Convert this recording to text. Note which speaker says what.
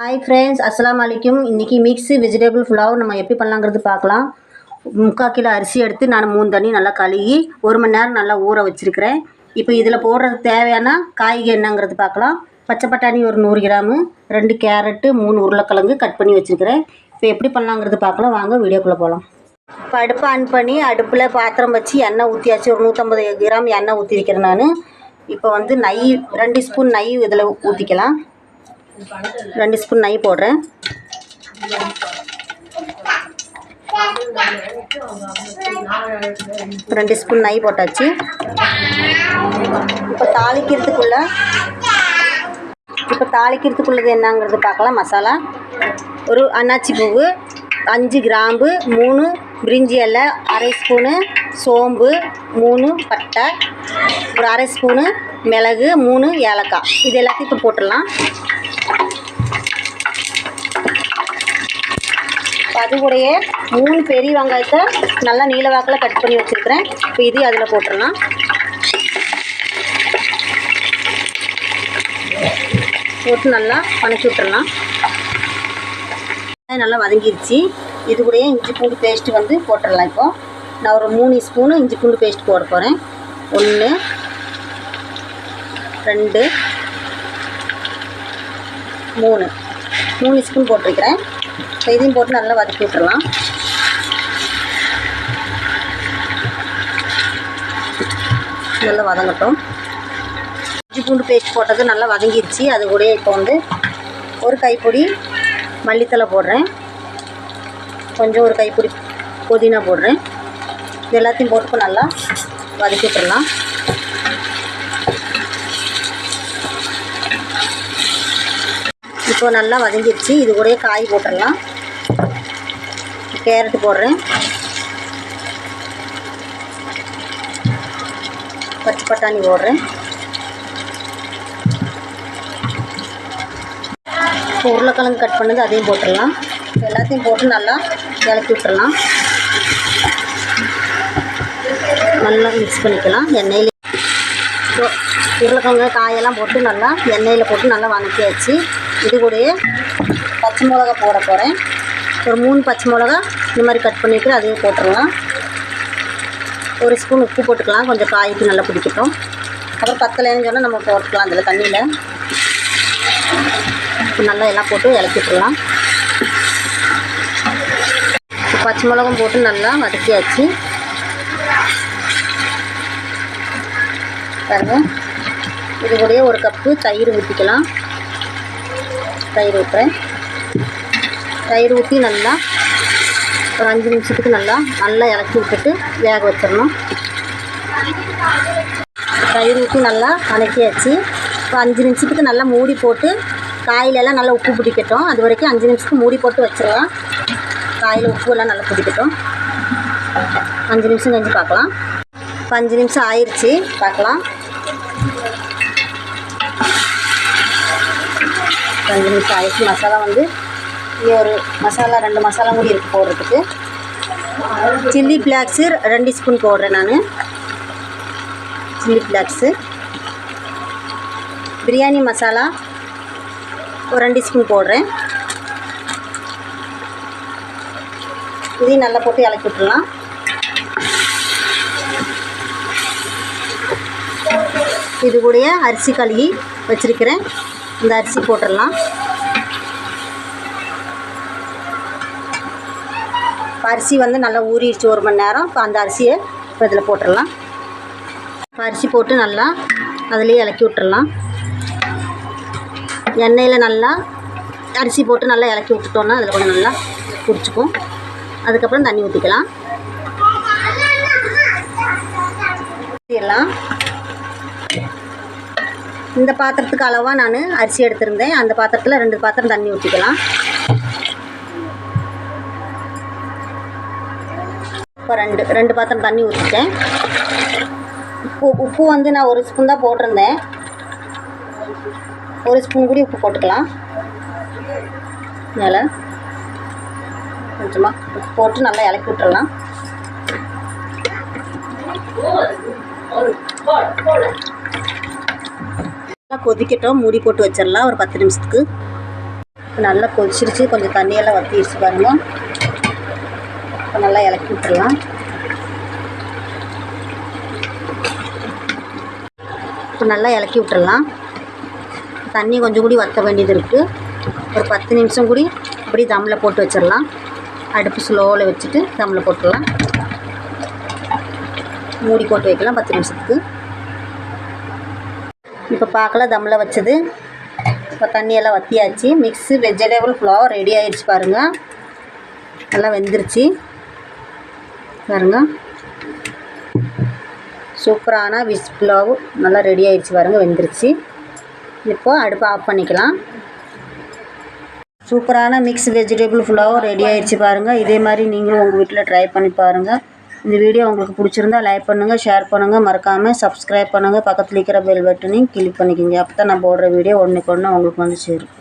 Speaker 1: Hi friends அஸ்லாம் வலைக்கும் இன்றைக்கி மிக்ஸி வெஜிடபிள் புலாவ் நம்ம எப்படி பண்ணலாங்கிறது பார்க்கலாம். முக்கால் கிலோ அரிசி எடுத்து நான் மூணு தண்ணி நல்லா கழுகி ஒரு மணி நேரம் நல்லா ஊற வச்சுருக்கிறேன். இப்போ இதில் போடுறதுக்கு தேவையான காய்கறி என்னங்கிறது பார்க்கலாம். பச்சை பட்டாணி ஒரு நூறு கிராமு ரெண்டு கேரட்டு மூணு உருளைக்கிழங்கு கட் பண்ணி வச்சுருக்கிறேன். இப்போ எப்படி பண்ணலாங்கிறது பார்க்கலாம். வாங்க வீடியோக்குள்ளே போகலாம் இப்போ அடுப்பை ஆன் பண்ணி அடுப்பில் பாத்திரம் வச்சு எண்ணெய் ஊற்றியாச்சு ஒரு நூற்றம்பது கிராம் எண்ணெய் ஊற்றிருக்கிறேன் நான். இப்போ வந்து நெய் ரெண்டு ஸ்பூன் நெய் இதில் ஊற்றிக்கலாம் ரெண்டு ஸ்பூன் நெய் போடுறேன். ரெண்டு ஸ்பூன் நெய் போட்டாச்சு. இப்போ தாளிக்கிறதுக்குள்ள இப்போ தாளிக்கிறதுக்குள்ளது என்னங்கிறது பார்க்கலாம். மசாலா. ஒரு அன்னாச்சி பூவு அஞ்சு கிராம்பு மூணு பிரிஞ்சி இலை அரை ஸ்பூனு சோம்பு மூணு பட்டை ஒரு அரை ஸ்பூனு மிளகு மூணு ஏலக்காய். இது எல்லாத்தையும் இப்போ போட்டுடலாம். அது கூடயே மூணு பெரிய வெங்காயத்தை நல்லா நீல வாக்கில் கட் பண்ணி வச்சுருக்கிறேன். இப்போ இது அதில் போட்டுடலாம். போட்டு நல்லா வணக்கி விட்டுடலாம் நல்லா வதங்கிருச்சு. இது கூடயே இஞ்சி பூண்டு பேஸ்ட்டு வந்து போட்டுடலாம் இப்போ. நான் ஒரு மூணு ஸ்பூனு இஞ்சி பூண்டு பேஸ்ட் போட போகிறேன் ஒன்று ரெண்டு மூணு. மூணு ஸ்பூன் போட்டிருக்கிறேன். இதையும் போட்டு நல்லா வதக்கி விட்டுறலாம். நல்லா வதங்கட்டும். இஞ்சி பூண்டு பேஸ்ட் போட்டது நல்லா வதங்கிருச்சு. அது கூடயே இப்போ வந்து ஒரு கைப்பொடி மல்லித்தலை போடுறேன். கொஞ்சம் ஒரு கைப்பொடி புதினா போடுறேன். இது எல்லாத்தையும் போட்டு நல்லா வதக்கி விட்டுடலாம் இப்போ நல்லா வதங்கிடுச்சு இது கூட காய் போட்டுடலாம். கேரட் போடுறேன். பச்சை பட்டாணி போடுறேன். இப்போ உருளைக்கிழங்கு கட் பண்ணது அதையும் போட்டுடலாம். எல்லாத்தையும் போட்டு நல்லா இலக்கி விட்டுறலாம் நல்லா மிக்ஸ் பண்ணிக்கலாம். எண்ணெயில் இப்போ உருளைக்கிழங்கு காயெல்லாம் போட்டு நல்லா எண்ணெயில் போட்டு நல்லா வதக்கியாச்சு. இது கூடயே பச்சை மிளகா போட போகிறேன் ஒரு மூணு பச்சை மிளகா இந்த மாதிரி கட் பண்ணிவிட்டு அதையும் போட்டுடலாம். ஒரு ஸ்பூன் உப்பு போட்டுக்கலாம். கொஞ்சம் காய்க்கு நல்லா பிடிக்கட்டும். அப்புறம் பத்தலைன்னு சொன்னால் நம்ம போட்டுக்கலாம் அதில் தண்ணியில். நல்லா எல்லாம் போட்டு இலக்கிட்டுலாம் பச்சை மிளகும் போட்டு நல்லா வதக்கியாச்சு. பாருங்கள் இது கூடயே ஒரு கப்பு தயிர் ஊற்றிக்கலாம் தயிர் ஊற்றுறேன் தயிர் ஊற்றி நல்லா ஒரு அஞ்சு நிமிஷத்துக்கு நல்லா நல்லா இலக்கி விட்டுட்டு வேக வச்சிடணும். தயிர் ஊற்றி நல்லா வதக்கியாச்சு இப்போ அஞ்சு நிமிஷத்துக்கு நல்லா மூடி போட்டு காயிலெல்லாம் நல்லா உப்பு பிடிக்கட்டும். அது வரைக்கும் அஞ்சு நிமிஷத்துக்கு மூடி போட்டு வச்சிடலாம். காயில் உப்பு எல்லாம் நல்லா பிடிக்கட்டும். அஞ்சு நிமிஷம் கழிஞ்சு பார்க்கலாம். இப்போ அஞ்சு நிமிஷம் ஆயிடுச்சு பார்க்கலாம். ரெண்டு நிமிஷம் ஆயிடுச்சு மசாலா வந்து இங்கே ஒரு மசாலா ரெண்டு மசாலா கூட இருக்குது போடுறதுக்கு. சில்லி ஃப்ளாக்ஸு ரெண்டு ஸ்பூன் போடுறேன் நான். சில்லி ஃப்ளாக்ஸு பிரியாணி மசாலா ஒரு ரெண்டு ஸ்பூன் போடுறேன். இதையும் நல்லா போட்டு இலக்கி விட்டுடலாம். இது கூடயே அரிசி கழுகி வச்சுருக்கிறேன். இந்த அரிசி போட்டுடலாம். இப்போ அரிசி வந்து நல்லா ஊறிடுச்சு ஒரு மணி நேரம். இப்போ அந்த அரிசியை இப்போ இதில் போட்டுடலாம். இப்போ அரிசி போட்டு நல்லா அதுலேயே இலக்கி விட்டுடலாம். எண்ணெயில் நல்லா அரிசி போட்டு நல்லா இலக்கி விட்டுட்டோன்னா அதில் கொஞ்சம் நல்லா பிடிச்சிக்கும் அதுக்கப்புறம் தண்ணி ஊற்றிக்கலாம் ஊற்றிடலாம் இந்த பாத்திரத்துக்கு அளவாக நான் அரிசி எடுத்திருந்தேன். அந்த பாத்திரத்தில் ரெண்டு பாத்திரம் தண்ணி ஊற்றிக்கலாம் இப்போ ரெண்டு ரெண்டு பாத்திரம் தண்ணி ஊற்றிட்டேன் உப்பு உப்பு வந்து நான் ஒரு ஸ்பூன் தான் போட்டிருந்தேன். ஒரு ஸ்பூன் கூட உப்பு போட்டுக்கலாம். மேலே கொஞ்சமாக உப்பு போட்டு நல்லா இலக்கி விட்டுறலாம். கொதிக்கட்டும் மூடி போட்டு வச்சிடலாம் ஒரு பத்து நிமிஷத்துக்கு. இப்போ நல்லா கொதிச்சிருச்சு கொஞ்சம் தண்ணியெல்லாம் வற்றிடுச்சு பாருங்கள் இப்போ நல்லா இலக்கி விட்டுறலாம் இப்போ நல்லா இலக்கி விட்டுறலாம் தண்ணி கொஞ்சம் கூடி வற்ற வேண்டியது இருக்குது ஒரு பத்து நிமிஷம் கூடி அப்படியே தம்மில் போட்டு வச்சிடலாம் அடுப்பு ஸ்லோவில் வச்சுட்டு தம்மில் போட்டுடலாம் மூடி போட்டு வைக்கலாம் பத்து நிமிஷத்துக்கு. இப்போ பார்க்கலாம் தம்மில் வச்சது. இப்போ தண்ணியெல்லாம் வற்றியாச்சு மிக்ஸு வெஜிடபிள் ஃப்ளவர் ரெடி ஆகிடுச்சு பாருங்கள் நல்லா வெந்துருச்சு. பாருங்கள் சூப்பரான விஸ் புலாவ் நல்லா ரெடி ஆகிடுச்சு பாருங்கள் வெந்துருச்சு. இப்போது அடுப்பை ஆஃப் பண்ணிக்கலாம். சூப்பரான மிக்ஸ் வெஜிடபிள் புலாவ் ரெடி ஆகிடுச்சு பாருங்கள் இதே மாதிரி நீங்களும் உங்கள் வீட்டில் ட்ரை பண்ணி பாருங்கள் இந்த வீடியோ உங்களுக்கு பிடிச்சிருந்தா லைக் பண்ணுங்கள் ஷேர் பண்ணுங்கள் மறக்காமல் சப்ஸ்கிரைப் பண்ணுங்கள் பக்கத்தில் இருக்கிற பெல் பட்டனையும் கிளிக் பண்ணிக்கோங்க. அப்போ தான் நான் போடுற வீடியோ ஒன்றுக்கு ஒன்று உங்களுக்கு வந்து சேரும்.